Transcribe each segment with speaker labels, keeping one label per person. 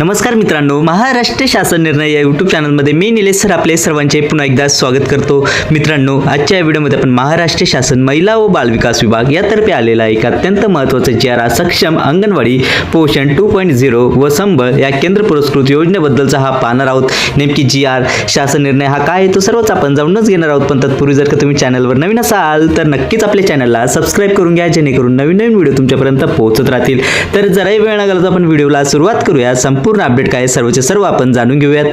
Speaker 1: नमस्कार मित्रांनो महाराष्ट्र शासन निर्णय या यूट्यूब चॅनलमध्ये मी निलेश सर आपले सर्वांचे पुन्हा एकदा स्वागत करतो. मित्रांनो आजच्या या व्हिडिओमध्ये आपण महाराष्ट्र शासन महिला व बालविकास विभाग यातर्फे आलेला एक अत्यंत महत्त्वाचा जी आर सक्षम अंगणवाडी पोषण टू पॉईंट झिरो व संबळ या केंद्र पुरस्कृत योजनेबद्दलचा हा पाहणार आहोत. नेमकी जी आर शासन निर्णय हा काय आहे तो सर्वच आपण जाऊनच घेणार आहोत. पण तत्पूर्वी जर का तुम्ही चॅनलवर नवीन असाल तर नक्कीच आपल्या चॅनलला सबस्क्राईब करून घ्या जेणेकरून नवीन नवीन व्हिडिओ तुमच्यापर्यंत पोहोचत राहतील. तर जराही वेळ न घालता आपण व्हिडिओला सुरुवात करूया. संपूर्ण अपडेट काय सर्वचे सर्व आपण जाणून घेऊयात.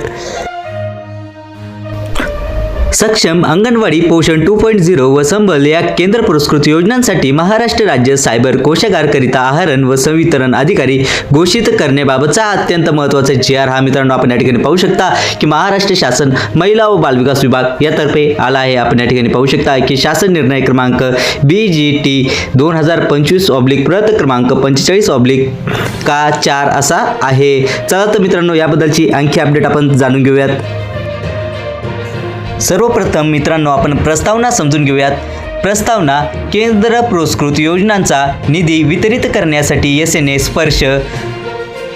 Speaker 1: सक्षम अंगणवाडी पोषण टू पॉईंट झिरो व संबल या केंद्र पुरस्कृत योजनांसाठी महाराष्ट्र राज्य सायबर कोशागारकरिता आहारण व संवितरण अधिकारी घोषित करण्याबाबतचा अत्यंत महत्त्वाचा जी आर हा मित्रांनो आपण या ठिकाणी पाहू शकता की महाराष्ट्र शासन महिला व बालविकास विभाग यातर्फे आला आहे. आपण या ठिकाणी पाहू शकता की शासन निर्णय क्रमांक बी जी टी दोन हजार पंचवीस ऑब्लिक प्रत क्रमांक पंचेचाळीस ऑब्लिक का चार असा आहे. चला तर मित्रांनो याबद्दलची आणखी अपडेट आपण जाणून घेऊयात. सर्वप्रथम मित्रांनो आपण प्रस्तावना समजून घेऊयात. प्रस्तावना केंद्र पुरस्कृत योजनांचा निधी वितरित करण्यासाठी एस एन ए स्पर्श.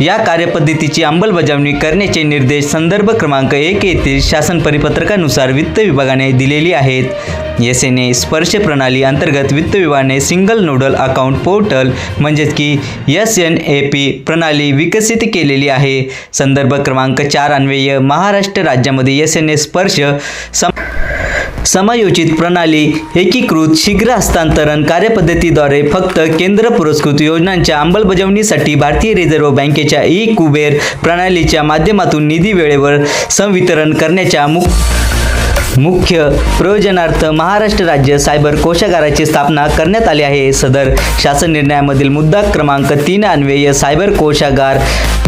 Speaker 1: या कार्यपद्धतीची अंमलबजावणी करण्याचे निर्देश संदर्भ क्रमांक एक येथील शासन परिपत्रकानुसार वित्त विभागाने दिलेली आहेत. एस एन ए स्पर्श प्रणाली अंतर्गत वित्त विभागाने सिंगल नोडल अकाउंट पोर्टल म्हणजेच की एस एन ए पी प्रणाली विकसित केलेली आहे. संदर्भ क्रमांक चार अन्वय महाराष्ट्र राज्यामध्ये एस एन ए स्पर्श सम समायोजित प्रणाली एकीकृत शीघ्र हस्तांतरण कार्यपद्धतीद्वारे फक्त केंद्र पुरस्कृत योजनांच्या अंमलबजावणीसाठी भारतीय रिझर्व्ह बँकेच्या ई कुबेर प्रणालीच्या माध्यमातून निधी वेळेवर संवितरण करण्याच्या मुख मुख्य प्रयोजनार्थ महाराष्ट्र राज्य सायबर कोशागाराची स्थापना करण्यात आली आहे. सदर शासन निर्णयामधील मुद्दा क्रमांक तीन अन्वय सायबर कोशागार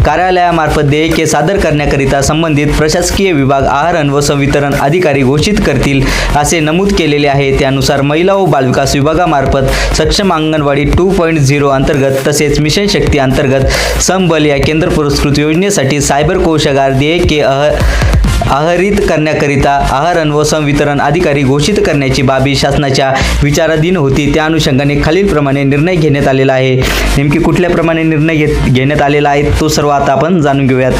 Speaker 1: कार्यालयामार्फत देयके सादर करण्याकरिता संबंधित प्रशासकीय विभाग आहारण व संवितरण अधिकारी घोषित करतील असे नमूद केलेले आहे. त्यानुसार महिला व बालविकास विभागामार्फत सक्षम अंगणवाडी टू पॉईंट झिरो अंतर्गत तसेच मिशन शक्ती अंतर्गत संबल या केंद्र पुरस्कृत योजनेसाठी सायबर कोशागार देयके अह आहरित करण्याकरिता आहारण व संवितरण अधिकारी घोषित करण्याची बाबी शासनाच्या विचाराधीन होती. त्या अनुषंगाने खालीलप्रमाणे निर्णय घेण्यात आलेला आहे. नेमकी कुठल्याप्रमाणे निर्णय घेत घेण्यात आलेला आहे तो सर्व आता आपण जाणून घेऊयात.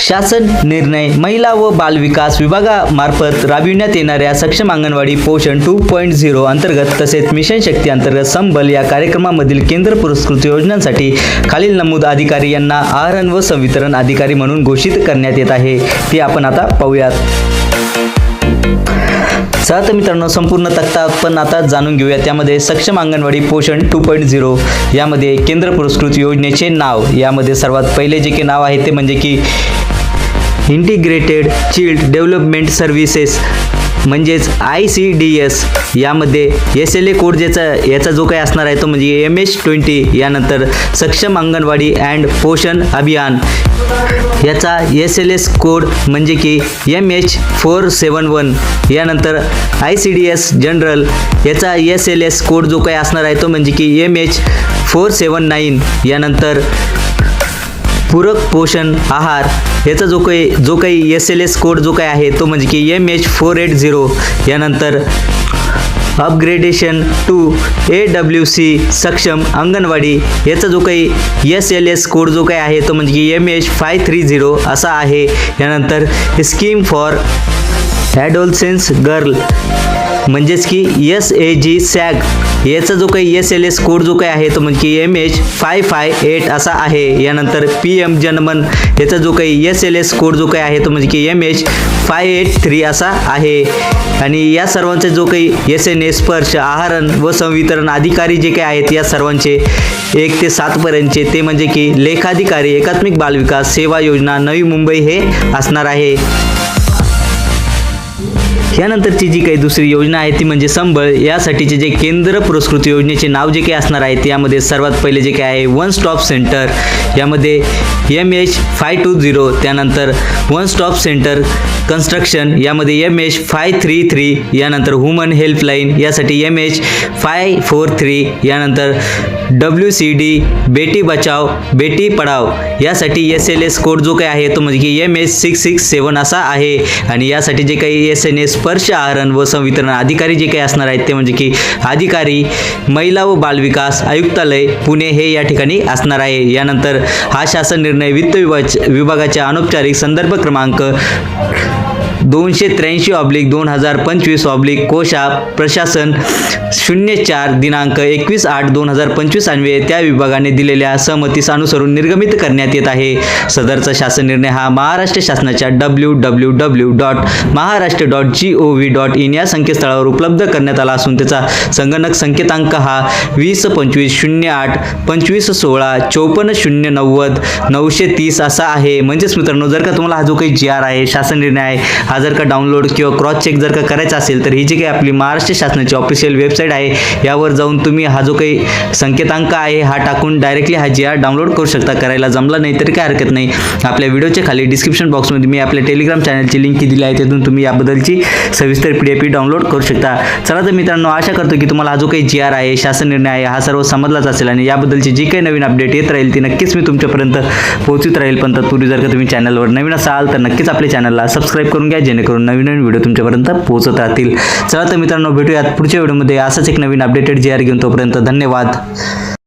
Speaker 1: शासन निर्णय महिला व बालविकास विभागामार्फत राबविण्यात येणाऱ्या सक्षम अंगणवाडी पोषण टू पॉईंट झिरो अंतर्गत तसेच मिशन शक्ती अंतर्गत संबल या कार्यक्रमामधील केंद्र पुरस्कृत योजनांसाठी खालील नमूद अधिकारी यांना आहारण व संवितरण अधिकारी म्हणून घोषित करण्यात येत आहे. ते आपण आता पाहूयात. चला तर मित्रांनो संपूर्ण तक्ता आपण आता जाणून घेऊया. त्यामध्ये सक्षम अंगणवाडी पोषण टू पॉईंट झिरो यामध्ये केंद्र पुरस्कृत योजनेचे नाव. यामध्ये सर्वात पहिले जे की नाव आहे ते म्हणजे की इंटिग्रेटेड चिल्ड डेव्हलपमेंट सर्व्हिसेस. म्हणजेच आय सी डी एस यामध्ये एस एल ए कोड ज्याचा याचा जो काही असणार आहे तो म्हणजे एम एच ट्वेंटी यानंतर सक्षम अंगणवाडी अँड पोषण अभियान. याचा एस एल एस कोड म्हणजे की M H four seven one यानंतर I C D S general याचा एस एल एस कोड जो काही असणार आहे तो म्हणजे की M H four seven nine यानंतर पूरक पोषण आहार याचा जो काही जो काही एस एल एस कोड जो काही आहे तो म्हणजे की M H four eight zero यानंतर upgradation to A W C सक्षम अंगणवाडी याचा जो काही एस एल एस कोड जो काही आहे तो म्हणजे की M H five three zero असा आहे. यानंतर स्कीम फॉर ॲडोलसेन्स गर्ल म्हणजेच की एस ए जी सॅग याचा जो काही एस एल एस कोड जो काही आहे तो म्हणजे की M H five five eight असा आहे. यानंतर पी एम जनमन याचा जो काही एस एल एस कोड जो काही आहे तो म्हणजे की M H five eight three असा आहे. आणि या सर्वांचा जो काही एस एन एस स्पर्श आहारण व संवितरण अधिकारी जे काही आहेत या सर्वांचे एक ते सातपर्यंतचे ते म्हणजे की लेखाधिकारी एकात्मिक बालविकास सेवा योजना नवी मुंबई हे असणार आहे. यानंतरची जी काही दुसरी योजना आहे ती म्हणजे संबळ. यासाठीचे जे केंद्र पुरस्कृत योजनेचे नाव जे काही असणार आहे त्यामध्ये सर्वात पहिले जे काही आहे वन स्टॉप सेंटर यामध्ये M H five two zero त्यानंतर वन स्टॉप सेंटर कन्स्ट्रक्शन यामध्ये M H five three three यानंतर वुमन हेल्पलाईन यासाठी M H five four three यानंतर W C D Beti Bachao Beti Padhao यासाठी S L S code जो काही आहे तो म्हणजे की M S six six seven असा आहे. आणि यासाठी जे काही एस एन एस स्पर्श आहरण व संवितरण अधिकारी जे काही असणार आहेत ते म्हणजे की अधिकारी महिला व बालविकास आयुक्तालय पुणे हे या ठिकाणी असणार आहे. यानंतर हा शासन निर्णय वित्त विभाग विभागाच्या अनौपचारिक संदर्भ क्रमांक दोनशे त्र्याऐंशी ऑब्लिक दोन हजार पंचवीस ऑब्लिक कोशा प्रशासन शून्य चार दिनांक एकवीस आठ दोन हजार पंचवीस अन्वये त्या विभागाने दिलेल्या सहमतीस अनुसरून निर्गमित करण्यात येत आहे. सदरचा शासन निर्णय हा महाराष्ट्र शासनाच्या W W W dot Maharashtra dot G O V dot in या संकेतस्थळावर उपलब्ध करण्यात आला असून त्याचा संगणक संकेतांक हा वीस पंचवीस शून्य आठ पंचवीस सोळा चौपन्न शून्य नव्वद नऊशे तीस असा आहे. म्हणजेच मित्रांनो जर का तुम्हाला हा जो काही जी आर आहे शासन निर्णय आहे हा हा जर का डाउनलोड किंवा क्रॉस चेक जर का करायचा असेल तर ही जी काही आपली महाराष्ट्र शासनाची ऑफिशियल वेबसाईट आहे यावर जाऊन तुम्ही हा जो काही संकेतांक आहे हा टाकून डायरेक्टली हा जी आर डाउनलोड करू शकता. करायला जमला नाही तरी काय हरकत नाही. आपल्या व्हिडिओच्या खाली डिस्क्रिप्शन बॉक्समध्ये मी आपल्या टेलिग्राम चॅनलची लिंक दिली आहे त्यातून तुम्ही याबद्दलची सविस्तर पी डी डाउनलोड करू शकता. चला तर मित्रांनो आशा करतो की तुम्हाला हा जो काही जी आर आहे शासन निर्णय आहे हा सर्व समजलाच असेल आणि याबद्दलची जी काही नवीन अपडेट येत राहील ती नक्कीच मी तुमच्यापर्यंत पोहोचत राहील. पण तत्पूर्वी जर का तुम्ही चॅनलवर नवीन असाल तर नक्कीच आपल्या चॅनलला सबस्क्राईब करून घ्या. जेणेकरून नवीन नवीन व्हिडिओ तुमच्यापर्यंत पोहोचत राहतील. चला तर मित्रांनो भेटूयात पुढच्या व्हिडिओमध्ये. असंच एक नवीन अपडेटेड जे आर घेऊन तोपर्यंत धन्यवाद.